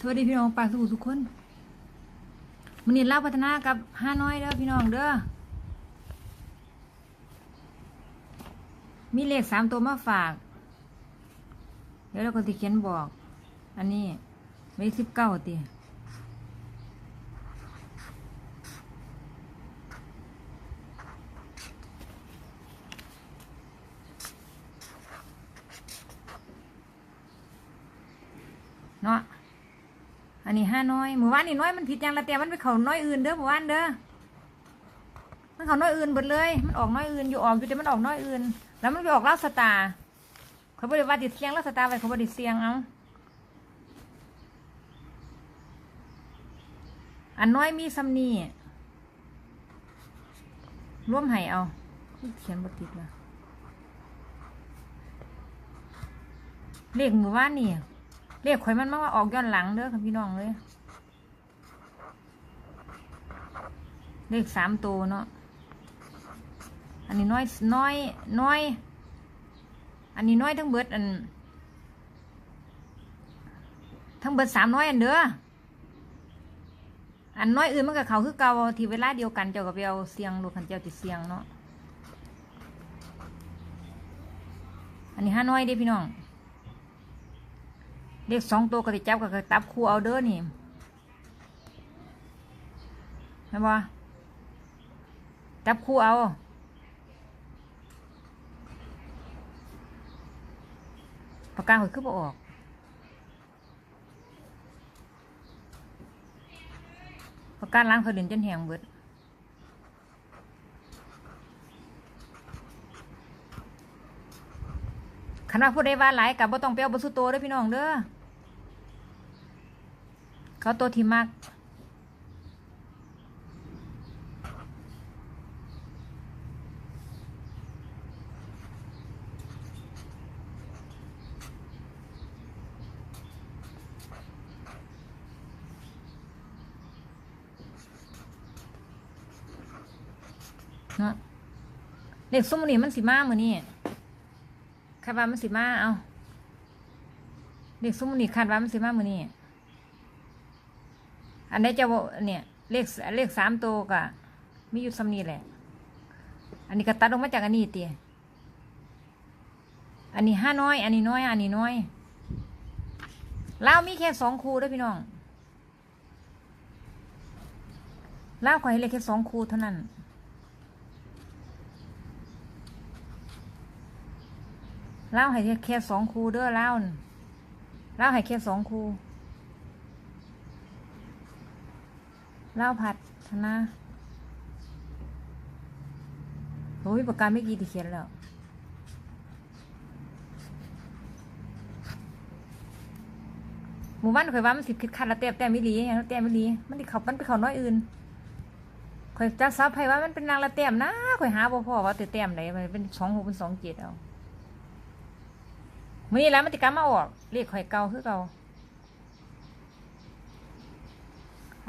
สวัสดีพี่น้องปากสู่ทุกคนมันนี้เล่าพัฒนากับห้าน้อยเด้อพี่น้องเด้อ มีเลขสามตัวมาฝาก เดี๋ยวเราก็ติเขียนบอก อันนี้เลขสิบเก้าตี อันนี้ห้าน้อยหมู่บ้านนี่น้อยมันผิดอย่างละแต่มันไปเขาน้อยอื่นเด้อหมู่บ้านเด้อมันเขาน้อยอื่นหมดเลย มันออกน้อยอื่นอยู่ออกอยู่แต่มันออกน้อยอื่น แล้วมันไปออกเล่าสตาเขาบริวาติดเสียงเล่าสตาไปเขาบริเสียงเอาอันน้อยมีซัมนี่ร่วมให้เอาเขียนบทติดละเลขหมู่บ้านนี่ เลขข่อยมันมาว่าออกย้อนหลังเด้อค่ะพี่น้องเลยเลขสามตัวเนาะ อันนี้น้อยน้อยน้อย อันนี้น้อยทั้งเบิดอัน ทั้งเบิดสามน้อยอันเด้อ อันน้อยอื่นมันกับเขาคือเกาที่เวลาเดียวกันเจ้ากับเอาเสียงลูกขันเจ้าติดเสียงเนาะ อันนี้ห้าน้อยเด้พี่น้อง เลขสองตัวก็ติจับกับตับคู่เอาเด้อนี่เห็นปะจับคู่เอาปากกาหัวคือบ่ออกปากกาล้างเขาเดินจนแหงเบิดคันว่าผู้ใดว่าหลายกับบ่ต้องไปเอาบสุโตเด้อพี่น้องเด้อ เขาตัวที่มักเนาะเด็กซุ้มนี่มันสิมามือนี่คาดว่ามันสิมาเอาเด็กซุ้มนี่คาดว่ามันสิมามือนี่ อันนี้จะว่าเนี่ย เลขเลขสามตัวกะมีอยู่ซ้ำนี่แหละ อันนี้ก็ตัดออกมาจากอันนี้เตียอันนี้ห้าน้อย อันนี้น้อย อันนี้น้อยเล่าวมีแค่สองคูด้วยพี่น้องเล่าวขอให้เลขแค่สองคูเท่านั้นเล่าให้แค่สองคูเด้อเล่าเล่าให้แค่สองคู เล่าผัดธนาโอ้ยปากกาไม่กี่ที่เขียนแล้วหมู่บ้านข่อยว่ามันสิคิดขัดละแต้มแต้มไม่ลีอย่างละแต้มไม่ลีมันดิเขามันไปเขาน้อยอื่นข่อยจะซับให้ว่ามันเป็นนางละแต้มนะข่อยหาบ่พอว่าแต่แต้มไหนมันเป็นสองหกเป็นสองเจ็ดเอามื่อนี้แล้วมันติกรรมมาออกเรียกข่อยเก่าคือเก่า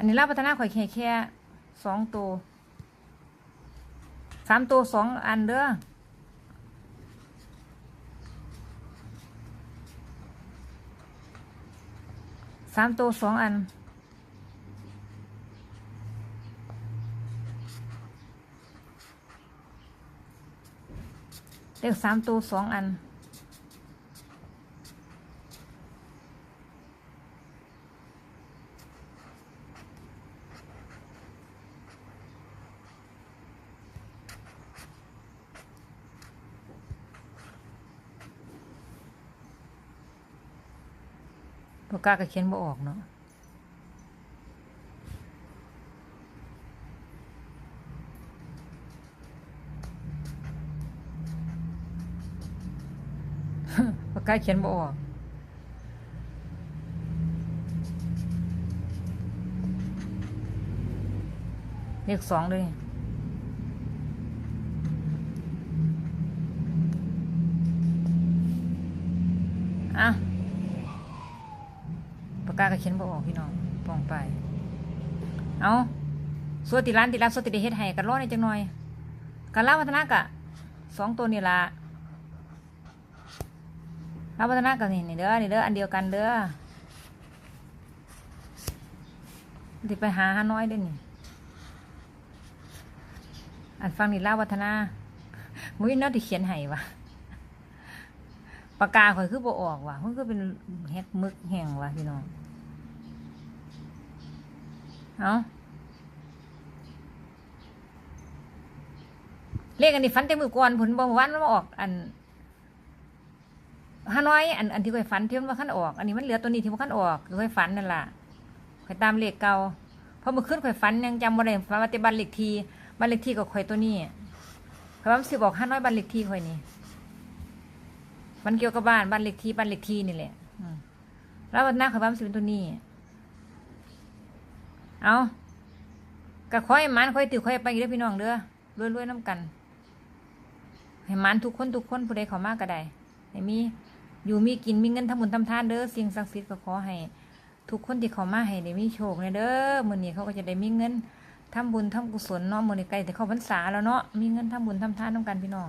อันนี้ลาพัฒนาข่อยแค่แค่สองตัวสามตัวสองอันเด้อสามตัวสองอัน เลขสามตัวสองอัน ปากกาก็เขียนบ่ออกเนาะปากกาเขียนบ่ออกเลขสองเลยอะากกาก็เขียนบ่ออกพี่น้องปองไป เอาส่วนติร้านติร้านส่วนติได้เฮ็ดให้กันรอในจังหน่อยการลาวัฒนากะสองตัวนี่ละลาวัฒนากะนี่นี่เด้อนี่เด้ออันเดียวกันเด้อสิไปหาฮานอยเด้นี่อันฟังนี่ล่าวัฒนามุ้ยเน่าที่เขียนให้วะปากกาข่อยคือบ่ออกว่ะมันก็เป็นแฮกมึกแห้งว่ะพี่น้อง เอาเลขอันนี้ฟันเต็มมือก่อนผลบ่วันมันออก อันฮานอยอันอันที่ข่อยฝันที่มันว่าขั้นออก อันนี้มันเหลือตัวนี้ที่มันขั้นออกคือข่อยฝันนั่นแหละข่อยตามเลขเก่าพราะเมื่อคืนข่อยฝันยังจำบ่ได้ฝันว่าแต่บ้านเลขทีบ้านเลขที่ก็ข่อยตัวนี้ข่อยว่ามันสิบอกฮานอยบ้านเลขที่ข่อยนี่มันเกี่ยวกับบ้านบ้านเลขที่บ้านเลขที่นี่แหละแล้ววันหน้าข่อยว่ามันสิเป็นตัวนี้ เอาก็ขอให้หมันขอให้ติวขอให้ไปเด้อพี่น้องเด้อรวยๆน้ำกันให้หมันทุกคนทุกคนผู้ใดเขามากก็ได้ให้มีอยู่มีกินมีเงินทำบุญทำทานเด้อสิ่งศักดิ์สิทธิ์ก็ขอให้ ทุกคนที่เขามาให้ได้มีโชคเลยเด้อมื้อนี้เขาก็จะได้มีเงินทำบุญทำกุศลเนาะมื้อนี้ใกล้แต่เขาพรรษาแล้วเนาะมีเงินทำบุญทำทานน้ำกันพี่น้อง